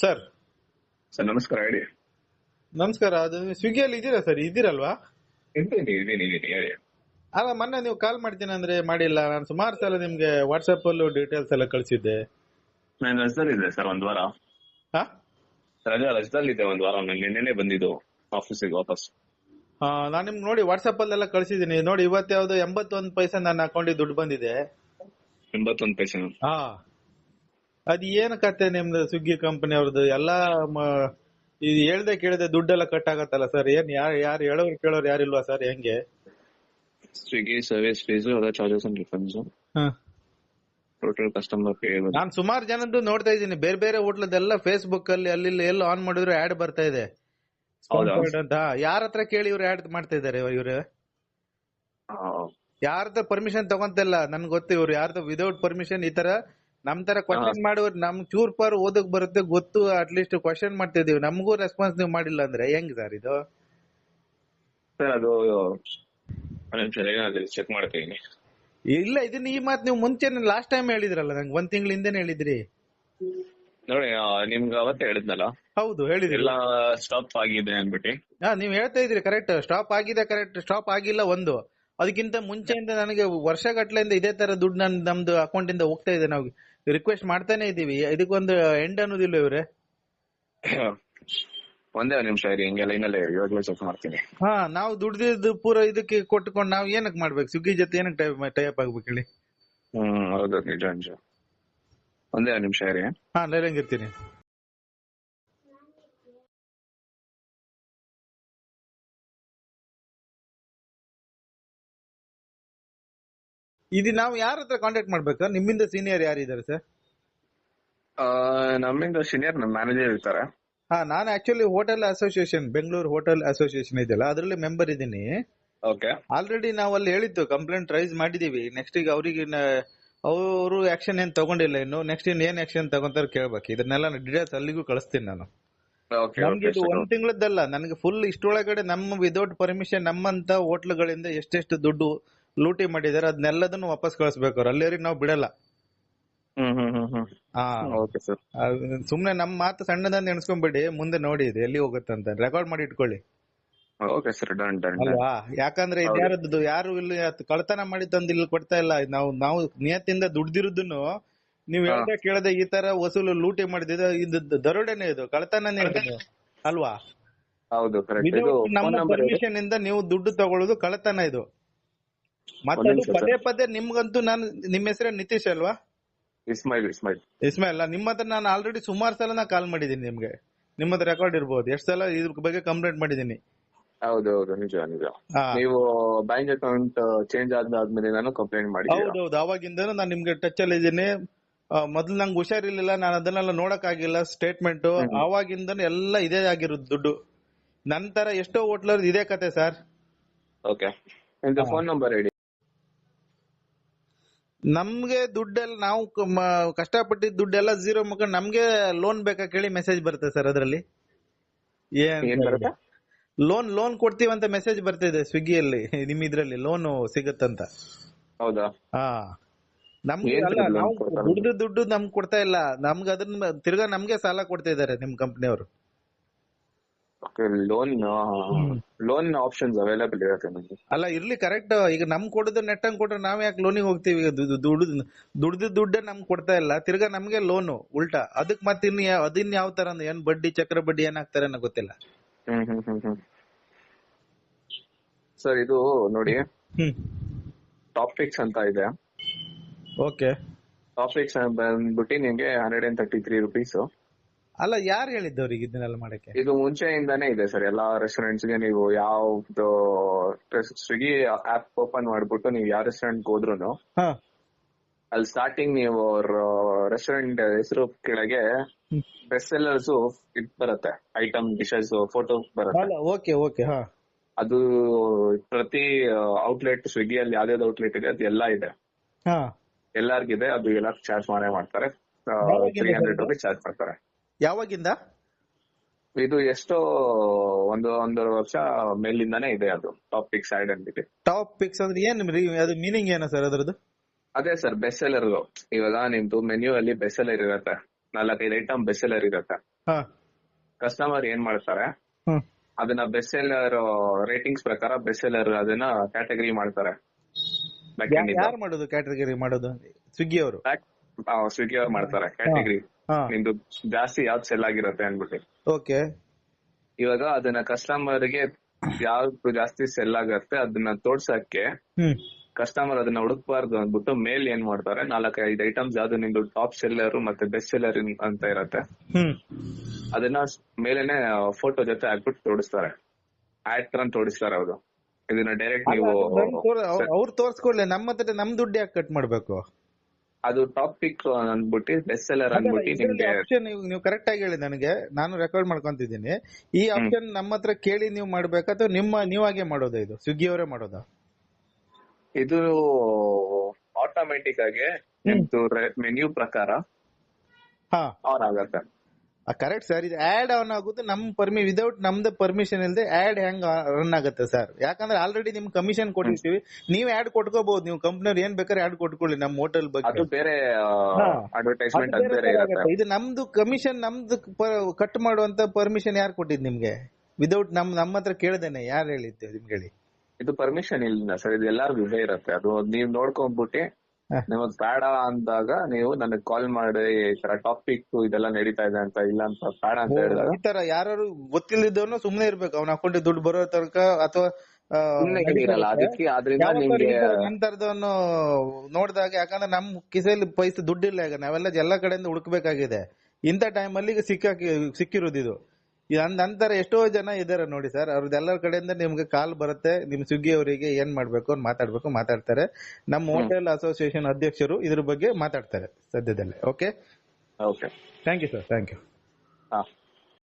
Sir. Sir ನಮಸ್ಕಾರ ಹೇಳಿ. ನಮಸ್ಕಾರ ಅದು ಸ್ವಿಗ್ಗಿಯಲ್ಲಿ ಇದ್ದೀರಾ ಸರ್? ಇದ್ದೀರಲ್ವಾ? ಇದ್ದೀನಿ ಇದ್ದೀನಿ ಇದ್ದೀನಿ ಹೇಳಿ. ಅಲ್ಲ ಮೊನ್ನೆ ನೀವು ಕಾಲ್ ಮಾಡ್ತೀನಿ ಅಂದ್ರೆ ಮಾಡಿಲ್ಲ. ನಾನು ಸುಮಾರು ಸಲ ನಿಮ್ಗೆ ವಾಟ್ಸ್ಆಪ್ ಅಲ್ಲೂ ಡೀಟೇಲ್ಸ್ ಎಲ್ಲ ಕಳಿಸಿದ್ದೆ. ನಾನು ರಜದಲ್ಲಿದ್ದೆ ಸರ್ ಒಂದ್ ವಾರ. ಹಾ? ರಜಾ ರಜದಲ್ಲಿದ್ದೆ ಒಂದ್ ವಾರ ನಾನು ನಿನ್ನೆನೆ ಬಂದಿದ್ದು ಆಫೀಸಿಗೆ ವಾಪಸ್. ನಾನು ನಿಮ್ಗೆ ನೋಡಿ ವಾಟ್ಸ್ಆಪ್ ಅಲ್ಲೆಲ್ಲ ಕಳಿಸಿದೀನಿ ನೋಡಿ ಇವತ್ತು ಯಾವ್ದು ಎಂಬತ್ತೊಂದು ಪೈಸೆ ನನ್ನ ಅಕೌಂಟಿಗೆ ದುಡ್ಡು ಬಂದಿದೆ. ಎಂಬತ್ತೊಂದು ಪೈಸೆ. ಹಾ. ಅದ್ ಏನ್ ಕತೆ ನಿಮ್ದು ಸ್ವಿಗ್ಗಿ ಕಂಪನಿ ಅವ್ರದ್ದು? ಎಲ್ಲಾ ಮ- ಇದು ಹೇಳ್ದೆ ಕೇಳದೆ ದುಡ್ಡೆಲ್ಲ ಕಟ್ ಆಗತ್ತಲ್ಲ ಸರ್ ಏನ್ ಯಾರು ಯಾರು ಹೇಳೋರು ಕೇಳೋರು ಯಾರಿಲ್ವಾ ಸರ್ ಹೆಂಗೆ? Swiggy service fees other charges and refunds total customer pay ನಾನ್ ಸುಮಾರು ಜನದ್ದು ನೋಡ್ತಾ ಇದ್ದೀನಿ. ಬೇರೆ ಬೇರೆ ಹೋಟ್ಲದೆಲ್ಲ ಫೇಸ್ಬುಕ್ ಅಲ್ಲಿ ಅಲ್ಲಿ ಎಲ್ಲ ಆನ್ ಮಾಡಿದ್ರು ಆಡ್ ಬರ್ತಾ ಇದೆ. ಅಂತ. ಯಾರ ಹತ್ರ ಕೇಳಿ ಇವ್ರು ಆಡ್ ಮಾಡ್ತಾ ಇದಾರೆ ಇವ್ರು? ಯಾರ್ದ ಪರ್ಮಿಷನ್ ತಗೊಂತಿಲ್ಲ? ನನ್ಗೆ ಗೊತ್ತು ಇವ್ರು ಯಾರ್ದು ವಿದೌಟ್ ಪರ್ಮಿಷನ್ ಈ ತರ ನಮ್ ತರ ಕ್ವಶನ್ ಮಾಡುವ ನಮ್ ಚೂರ್ ಪಾರ್ ಓದಕ್ ಬರುತ್ತೆ ಗೊತ್ತು ಅಟ್ಲೀಸ್ಟ್ ಕ್ವಶನ್ ಮಾಡ್ತಿದೀವಿ ನಮಗೂ ರೆಸ್ಪಾನ್ಸ್ ನೀವು ಮಾಡಿಲ್ಲ ಅಂದ್ರೆ ಹೆಂಗ್ ಸರ್ ಇದು? ಸರ್ ಅದು ಚೆಕ್ ಮಾಡ್ತೀನಿ. ಇಲ್ಲ ಇದನ್ನ ಈ ಮಾತು ನೀವು ಮುಂಚೆ ಲಾಸ್ಟ್ ಟೈಮ್ ಹೇಳಿದ್ರಲ್ಲ ನಂಗೆ ಒಂದ್ ತಿಂಗಳ ಹಿಂದೆನೆ ಹೇಳಿದ್ರಿ. ನೋಡಿ ನಿಮ್ಗ್ ಅವತ್ತೇ ಹೇಳಿದ್ನಲ್ಲ? ಹೌದು ಹೇಳಿದ್ರಿ. ಎಲ್ಲ ಸ್ಟಾಪ್ ಆಗಿದೆ ಅನ್ಬಿಟ್ಟು ಹಾ ನೀವ್ ಹೇಳ್ತಾ ಇದ್ರಿ ಕರೆಕ್ಟ್ ಸ್ಟಾಪ್ ಆಗಿದೆ ಕರೆಕ್ಟ್ ಸ್ಟಾಪ್ ಆಗಿಲ್ಲ ಒಂದು. ಅದಕ್ಕಿಂತ ಮುಂಚೆಯಿಂದ ನನಗೆ ವರ್ಷಗಟ್ಲೆಯಿಂದ ಇದೇ ತರ ದುಡ್ಡು ನನ್ ನಮ್ದು ಅಕೌಂಟ್ ಇಂದ ಹೋಗ್ತಾ ಇದೆ ನಾವು. ರಿಕ್ವೆಸ್ಟ್ ಮಾಡ್ತಾನೆ ಇದೀವಿ ಇದಕ್ಕೊಂದು ಎಂಡ್ ಅನ್ನೋದಿಲ್ಲ ಇವ್ರೆ? ಒಂದೇ ನಿಮಿಷ ಇರಿ ಹಿಂಗೆ ಇನ್ನಲ್ಲೇ ಯೋಜನೆ ಸ್ವಲ್ಪ ಮಾಡ್ತೀನಿ. ಹಾ ನಾವು ದುಡ್ದಿದ್ದು ಪೂರ ಇದಕ್ಕೆ ಕೊಟ್ಟುಕೊಂಡು ನಾವು ಏನಕ್ ಮಾಡ್ಬೇಕು? ಸ್ವಿಗ್ಗಿ ಜೊತೆ ಏನಕ್ ಟೈಪ್ ಆಗ್ಬೇಕು ಹೇಳಿ? ಹ್ಮ್ ಹೌದು ನಿಜ ನಿಜ. ಒಂದೇ ನಿಮಿಷ ಇರಿ. ಹಾ ಇರ್ತೀನಿ. ಇದು ನಾವು ಯಾರ ಹತ್ರ ಕಾಂಟ್ಯಾಕ್ಟ್ ಮಾಡ್ಬೇಕು? ನಿಮ್ಮಿಂದ ಸೀನಿಯರ್ ಯಾರಿದ್ದಾರೆ ಸರ್ ನಮ್ಮಿಂದ ಸೀನಿಯರ್ ನಮ್ಮ ಮ್ಯಾನೇಜರ್ ಇರ್ತಾರೆ. ಹಾ ನಾನು actually hotel association Bengaluru hotel association ಇದೆಯಲ್ಲ ಅದರಲ್ಲಿ ಮೆಂಬರ್ ಇದ್ದೀನಿ. ಓಕೆ ಆಲ್ರೆಡಿ ನಾವು ಅಲ್ಲಿ ಹೇಳಿದ್ದು ಕಂಪ್ಲೇಂಟ್ ರೈಸ್ ಮಾಡಿದೀವಿ. ನೆಕ್ಸ್ಟ್ ಈಗ ಅವರಿಗೆ ಅವರು ಆಕ್ಷನ್ ಏನ್ ತಗೊಂಡಿಲ್ಲ ಇನ್ನು ನೆಕ್ಸ್ಟ್ ಇನ್ ಏನ್ ಆಕ್ಷನ್ ತಗೊಂತಾರೆ ಕೇಳ್ಬೇಕು. ಇದನ್ನೆಲ್ಲ ಡೀಟೇಲ್ಸ್ ಅಲ್ಲಿಗೂ ಕಳಿಸ್ತೀನಿ ನಾನು. ನಮ್ಗೆ ಇದು ಒಂದ್ ತಿಂಗಳದ್ದಲ್ಲ ನನಗೆ ಫುಲ್ ಇಷ್ಟೊಳಗಡೆ ನಮ್ಮ ವಿದೌಟ್ ಪರ್ಮಿಷನ್ ನಮ್ಮಂತ ಹೋಟ್ಲುಗಳಿಂದ ಎಷ್ಟೆಷ್ಟು ದುಡ್ಡು ಲೂಟಿ ಮಾಡಿದಾರೆ ಅದನ್ನೆಲ್ಲದನ್ನು ವಾಪಸ್ ಕಳಿಸ್ಬೇಕು. ಅವ್ರು ಅಲ್ಲಿವರೆಗೆ ನಾವು ಬಿಡಲ್ಲ. ಸುಮ್ನೆ ನಮ್ಮ ಮಾತು ಸಣ್ಣದಂತ ಎಣಿಸ್ಕೊಂಬಿಡಿ ಮುಂದೆ ನೋಡಿ ಇದು ಎಲ್ಲಿ ಹೋಗುತ್ತೆ ಅಂತ. ರೆಕಾರ್ಡ್ ಮಾಡಿ ಇಟ್ಕೊಳ್ಳಿ. Okay sir done done done. ಅಲ್ವಾ? ಯಾಕಂದ್ರೆ ಇದ್ಯಾರದ್ದು ಯಾರು ಇಲ್ಲಿ ಕಳ್ತನ ಮಾಡಿ ತಂದು ಇಲ್ಲಿ ಕೊಡ್ತಾ ಇಲ್ಲ. ನಾವು ನಾವು ನಿಯತ್ತಿಂದ ದುಡ್ದಿರೋದನ್ನು ನೀವ್ ಹೇಳ್ದೆ ಕೇಳದೆ ಈ ತರ ವಸೂಲು ಲೂಟಿ ಮಾಡಿದ ಇದು ದರೋಡೆನೆ ಇದು ಕಳ್ತನನೇ ಇದು. ಅಲ್ವಾ? ಹೌದು ನಮ್ಮ ಪರ್ಮಿಷನ್ ಇಂದ. ನೀವು ದುಡ್ಡು ತಗೊಳ್ಳೋದು ಕಳ್ತನ ಇದು. ಮತ್ತೆ ಪದೇ ಪದೇ ನಿಮ್ಗಂತೂ ನಾನು ನಿಮ್ಮ ಹೆಸರೇ ನಿತೀಶ್ ಅಲ್ವಾ? ಇಸ್ಮಾಯಿಲ್ ಇಸ್ಮಾಯಿಲ್. ಇಸ್ಮಾಯಿಲ್ ನಿಮ್ಮ ಹತ್ರ ನಾನು ಆಲ್ರೆಡಿ ಸುಮಾರು ಸಲ ನಾ ಕಾಲ್ ಮಾಡಿದ್ದೀನಿ ನಿಮ್ಗೆ. ನಿಮ್ಮ ಹತ್ರ ರೆಕಾರ್ಡ್ ಇರ್ಬೋದು. ಎಷ್ಟು ಸಲ ಇದ್ರ ಬಗ್ಗೆ ಕಂಪ್ಲೇಂಟ್ ಮಾಡಿದ್ದೀನಿ. ಹೌದು ಹೌದು ನಿಜ ನಿಜ. ಹಾ. ನೀವು ಬ್ಯಾಂಕ್ ಅಕೌಂಟ್ ಚೇಂಜ್ ಆದ್ಮೇಲೆ ನಾನು ಕಂಪ್ಲೇಂಟ್ ಹೌದು ಹೌದೌದು ಅವಾಗಿಂದ ನಾನು ನಿಮ್ಗೆ ಟಚ್ ಅಲ್ಲಿ ಇದ್ದೀನಿ. ಮೊದ್ಲು ನಂಗೆ ಹುಷಾರಿರ್ಲಿಲ್ಲ. ನಾನು ಅದನ್ನೆಲ್ಲ ನೋಡಕ್ಕಾಗಿಲ್ಲ. ಸ್ಟೇಟ್ಮೆಂಟ್ ಅವಾಗಿಂದ ಎಲ್ಲ ಇದೇ ಆಗಿರೋದು ದುಡ್ಡು. ನಂತರ ಎಷ್ಟೋ ಹೋಟ್ಲರ್ ಇದೇ ಕತೆ ಸರ್. ಓಕೆ ನಿಮ್ದು ಫೋನ್ ನಂಬರ್ ಹೇಳಿ. ನಮ್ಗೆ ದುಡ್ಡೆಲ್ಲ ನಾವು ಕಷ್ಟಪಟ್ಟಿದ್ ದುಡ್ಡೆಲ್ಲ ಝೀರೋ ಮುಖ ನಮ್ಗೆ ಲೋನ್ ಬೇಕಾ ಕೇಳಿ ಮೆಸೇಜ್ ಬರುತ್ತೆ ಸರ್ ಅದರಲ್ಲಿ. ಲೋನ್ ಲೋನ್ ಕೊಡ್ತೀವಂತ ಮೆಸೇಜ್ ಬರ್ತಿದೆ ಸ್ವಿಗ್ಗಿಯಲ್ಲಿ ನಿಮ್ ಇದ್ರಲ್ಲಿ ಲೋನ್ ಸಿಗತ್ತಂತ. ಹೌದಾ? ಹಾ. ನಮ್ಗೆ ಕೊಡ್ತಾರೆ? ದುಡ್ಡು ನಮ್ಗೆ ಕೊಡ್ತಾ ಇಲ್ಲ. ನಮ್ಗೆ ಅದನ್ನ ತಿರ್ಗಾ ನಮ್ಗೆ ಸಾಲ ಕೊಡ್ತಾ ಇದಾರೆ ನಿಮ್ ಕಂಪ್ನಿಯವರು ಲೋನ್ ಲೋನ್ ಆಪ್ಷನ್ಸ್ ಅವೈಲೇಬಲ್ ಇರುತ್ತೆ ನಮಗೆ? ಅಲ್ಲ ಇರ್ಲಿ ಕರೆಕ್ಟ್ ಈಗ ನಮ್ ಕೊಡೋದು ನೆಟ್ ಹಂಗ್ ಕೊಟ್ರೆ ನಾವ್ ಯಾಕೆ ಲೋನಿಗೆ ಹೋಗ್ತೀವಿ? ದುಡ್ದು ದುಡ್ಡೇ ನಮ್ಗೆ ಕೊಡ್ತಾ ಇಲ್ಲ. ತಿರ್ಗಾ ನಮ್ಗೆ ಲೋನು ಉಲ್ಟಾ. ಅದಕ್ ಮತ್ತೆ ಇನ್ ಅದಿನ್ ಯಾವ ತರ ಏನ್ ಬಡ್ಡಿ ಚಕ್ರ ಬಡ್ಡಿ ಏನ್ ಹಾಕ್ತಾರೆ ಅನ್ನೋ ಗೊತ್ತಿಲ್ಲ. ಸರ್ ಇದು ನೋಡಿ ಟಾಪಿಕ್ಸ್ ಅಂತ ಇದೆ. ಓಕೆ. ಟಾಪಿಕ್ಸ್ ಬಂದ್ಬಿಟ್ಟು ನಿಮ್ಗೆ hundred and thirty three rupees ಅಲ್ಲ ಯಾರು ಹೇಳಿದ್ದವ್ರಿಗೆ ಇದನ್ನೆಲ್ಲ ಮಾಡಕ್ಕೆ? ಇದು ಮುಂಚೆಯಿಂದಾನೇ ಇದೆ ಸರ್. ಎಲ್ಲಾ ರೆಸ್ಟೋರೆಂಟ್ಸ್ಗೆ ನೀವು ಯಾವ್ದು ಸ್ವಿಗ್ಗಿ ಆಪ್ ಓಪನ್ ಮಾಡ್ಬಿಟ್ಟು ನೀವು ಯಾವ ರೆಸ್ಟೋರೆಂಟ್ ಹೋದ್ರು ಅಲ್ಲಿ ಸ್ಟಾರ್ಟಿಂಗ್ ನೀವು ರೆಸ್ಟೋರೆಂಟ್ ಹೆಸರು ಕೆಳಗೆ ಬೆಸ್ಟ್ ಸೆಲ್ಲರ್ಸ್ ಇದ್ ಬರುತ್ತೆ. ಐಟಮ್ ಡಿಶಸ್ ಫೋಟೋ ಬರುತ್ತೆ. ಓಕೆ ಓಕೆ ಅದು ಪ್ರತಿ ಔಟ್ಲೆಟ್ ಸ್ವಿಗ್ಗಿ ಅಲ್ಲಿ ಯಾವ್ದಾವ್ದು ಔಟ್ಲೆಟ್ ಇದೆ ಅದು ಎಲ್ಲಾ ಇದೆ. ಎಲ್ಲಾರ್ಗಿದೆ ಅದು ಎಲ್ಲ ಚಾರ್ಜ್ ಮಾಡೇ ಮಾಡ್ತಾರೆ. ತ್ರೀ ಹಂಡ್ರೆಡ್ ರುಪೀಸ್ ಚಾರ್ಜ್ ಮಾಡ್ತಾರೆ. ಯಾವಾಗಿಂದ? ಇದು ಎಷ್ಟೋ ಒಂದು ಒಂದೂವರೆ ವರ್ಷ ಮೇಲಿಂದಾನೇ ಇದೆ ಅದು. ಟಾಪಿಕ್ಸ್ ಆಡ್ ಅಂದ್ಬಿಟ್ಟು ಟಾಪ್ ಪಿಕ್ಸ್ ಅಂದ್ರೆ ಏನ್ ಅದು ಮೀನಿಂಗ್ ಏನ ಸರ್ ಅದ್ರದ್ದು? ಅದೇ ಸರ್ ಬೆಸ್ಟ್ ಸೆಲ್ಲರ್ ಇವಾಗ ನಿಮ್ದು ಮೆನ್ಯೂ ಅಲ್ಲಿ ಬೆಸ್ಟ್ ಸೆಲ್ಲರ್ ಇರುತ್ತೆ. ನಾಲ್ಕೈದು ಐಟಮ್ ಬೆಸ್ಟ್ ಸೆಲ್ಲರ್ ಇರುತ್ತೆ ಕಸ್ಟಮರ್ ಏನ್ ಮಾಡ್ತಾರೆ? ಅದನ್ನ ಬೆಸ್ಟ್ ಸೆಲ್ಲರ್ ರೇಟಿಂಗ್ಸ್ ಪ್ರಕಾರ ಬೆಸ್ಟ್ ಸೆಲ್ಲರ್ ಅದನ್ನ ಕ್ಯಾಟಗರಿ ಮಾಡ್ತಾರೆ. ಯಾರು ಮಾಡೋದು ಕ್ಯಾಟಗರಿ ಮಾಡೋದು? ಸ್ವಿಗ್ಗಿ ಅವರು? ಸ್ವಿಗ್ಗಿ ಅವ್ರು ಮಾಡ್ತಾರೆ ಕ್ಯಾಟಗರಿ ನಿಮ್ದು ಜಾಸ್ತಿ ಯಾವ್ದು ಸೆಲ್ ಆಗಿರುತ್ತೆ ಅನ್ಬಿಟ್ಟು ಓಕೆ. ಇವಾಗ ಅದನ್ನ ಕಸ್ಟಮರ್ಗೆ ಯಾವ್ದು ಜಾಸ್ತಿ ಸೆಲ್ ಆಗತ್ತೆ ಅದನ್ನ ತೋರ್ಸಕ್ಕೆ ಕಸ್ಟಮರ್ ಅದನ್ನ ಹುಡುಕ್ಬಾರ್ದು ಅಂದ್ಬಿಟ್ಟು ಮೇಲ್ ಏನ್ ಮಾಡ್ತಾರೆ ನಾಲ್ಕೈದು ಐಟಮ್ಸ್ ಯಾವ್ದು ನಿಮ್ದು ಟಾಪ್ ಸೆಲ್ಲರ್ ಮತ್ತೆ ಬೆಸ್ಟ್ ಸೆಲ್ಲರ್ ಅಂತ ಇರತ್ತೆ. ಅದನ್ನ ಮೇಲೇನೆ ಫೋಟೋ ಜೊತೆ ಹಾಕ್ಬಿಟ್ಟು ತೋರಿಸ್ತಾರೆ. ಆಡ್ ತರ ತೋರಿಸ್ತಾರೆ ಅವರು. ಇದನ್ನ ಡೈರೆಕ್ಟ್ ನೀವು ಅವ್ರು ತೋರ್ಸ್ಕೊಡ್ಲಿ ನಮ್ಮ ಹತ್ರ ನಮ್ ದುಡ್ಡು ಯಾಕೆ ಕಟ್ ಮಾಡ್ಬೇಕು? ಅದು ಟಾಪಿಕ್ ಅಂದ್ಬಿಟ್ಟು ಬೆಸ್ಟ್ ಸೆಲ್ಲರ್ ಅಂದ್ಬಿಟ್ಟು ನಿಮ್ಗೆ ಆಪ್ಷನ್ ನೀವು ಕರೆಕ್ಟ್ ಆಗಿ ಹೇಳಿ ನನಗೆ. ನಾನು ರೆಕಾರ್ಡ್ ಮಾಡ್ಕೊಂತಿದ್ದೀನಿ. ಈ ಆಪ್ಷನ್ ನಮ್ಮ ಹತ್ರ ಕೇಳಿ ನೀವು ಮಾಡ್ಬೇಕಾ ಅಥವಾ ನಿಮ್ಮ ನೀವಾಗೆ ಮಾಡೋದಾ ಇದು? ಸ್ವಿಗ್ಗಿ ಅವರೇ ಮಾಡೋದಾ? ಇದು ಆಟೋಮ್ಯಾಟಿಕ್ ಆಗಿ ನಿಮ್ದು ಮೆನ್ಯೂ ಪ್ರಕಾರ ಹಾ. ಆನ್ ಆಗತ್ತೆ. ಕರೆಕ್ಟ್ ಸರ್ ಇದು ಆಡ್ ಆನ್ ಆಗುತ್ತೆ ನಮ್ ಪರ್ಮಿ ವಿದೌಟ್ ನಮ್ದು ಪರ್ಮಿಷನ್ ಇಲ್ಲದೆ ಆಡ್ ಹೆಂಗ್ ರನ್ ಆಗುತ್ತೆ ಸರ್ ಯಾಕಂದ್ರೆ ಆಲ್ರೆಡಿ ನಿಮ್ ಕಮಿಷನ್ ಕೊಟ್ಟಿರ್ತೀವಿ ನೀವ್ ಆಡ್ ಕೊಟ್ಕೋಬಹುದು ನೀವು ಕಂಪ್ನಿಯವ್ರು ಏನ್ ಬೇಕಾದ್ರೆ ಆಡ್ ಕೊಟ್ಕೊಳ್ಳಿ ನಮ್ ಹೋಟೆಲ್ ಬಗ್ಗೆ ಅದು ಬೇರೆ. ಅಡ್ವರ್ಟೈಸ್ಮೆಂಟ್. ಇದು ನಮ್ದು ಕಮಿಷನ್ ನಮ್ದು ಕಟ್ ಮಾಡುವಂತ ಪರ್ಮಿಷನ್ ಯಾರು ಕೊಟ್ಟಿದ್ ನಿಮ್ಗೆ ವಿದೌಟ್ ನಮ್ ನಮ್ಮ ಹತ್ರ ಕೇಳ್ದೇನೆ ಯಾರು ಹೇಳಿದ್ದು ನಿಮ್ಗೆ ಹೇಳಿ ಇದು ಪರ್ಮಿಷನ್ ಇಲ್ಲ ಸರ್ ಇದು ಎಲ್ಲಾರ್ಗು ಇದೇ ಇರುತ್ತೆ ಅದು ನೀವ್ ನೋಡ್ಕೊಂಡ್ಬಿಟ್ಟು. ನಿಮಗ್ ಬೇಡ ಅಂದಾಗ ನೀವು ನನಗ್ ಕಾಲ್ ಮಾಡಿ ಈ ತರ ಟಾಪಿಕ್ ಇದೆಲ್ಲ ನಡೀತಾ ಇದೆ ಅಂತ ಇಲ್ಲ ಅಂತ ಬೇಡ ಅಂತ ಹೇಳಿದಾಗ. ಈ ತರ ಯಾರು ಗೊತ್ತಿಲ್ಲದವನು ಸುಮ್ನೆ ಇರ್ಬೇಕು. ಅವ್ನ ಅಕೌಂಟ್ ದುಡ್ಡು ಬರೋ ತನಕ ಅಥವಾ ಆ, ಸುಮ್ನೆ ಹೇಳಿರಲ್ಲ ಅದಕ್ಕೆ ಆದ್ರಿಂದ ಯಾವತ್ತಾದ್ರು ನಿಮ್ಗೆ ಈ ನನ್ ತರದವನು ನೋಡಿದಾಗ ಯಾಕಂದ್ರೆ ನಮ್ ಕಿಸೆಯಲ್ಲಿ ಪೈಸೆ ದುಡ್ಡಿಲ್ಲ ಈಗ. ನಾವೆಲ್ಲ ಎಲ್ಲ ಕಡೆಯಿಂದ ಹುಡುಕ್ಬೇಕಾಗಿದೆ. ಇಂಥ ಟೈಮಲ್ಲಿ ಅಲ್ಲಿ ಸಿಕ್ಕಾಕಿ ಸಿಕ್ಕಿರೋದು ಇದು. ನಂತರ ಎಷ್ಟೋ ಜನ ಇದಾರೆ ನೋಡಿ ಸರ್. ಅವ್ರದ್ದೆಲ್ಲರ ಕಡೆಯಿಂದ ನಿಮ್ಗೆ ಕಾಲ್ ಬರುತ್ತೆ. ನಿಮ್ ಸ್ವಿಗ್ಗಿ ಅವರಿಗೆ ಏನ್ ಮಾಡ್ಬೇಕು ಅಂತ ಮಾತಾಡ್ಬೇಕು ಮಾತಾಡ್ತಾರೆ. ನಮ್ಮ ಹೋಟೆಲ್ ಅಸೋಸಿಯೇಷನ್ ಅಧ್ಯಕ್ಷರು ಇದ್ರ ಬಗ್ಗೆ ಮಾತಾಡ್ತಾರೆ ಸದ್ಯದಲ್ಲೇ. Okay okay thank you sir thank you ಹಾ.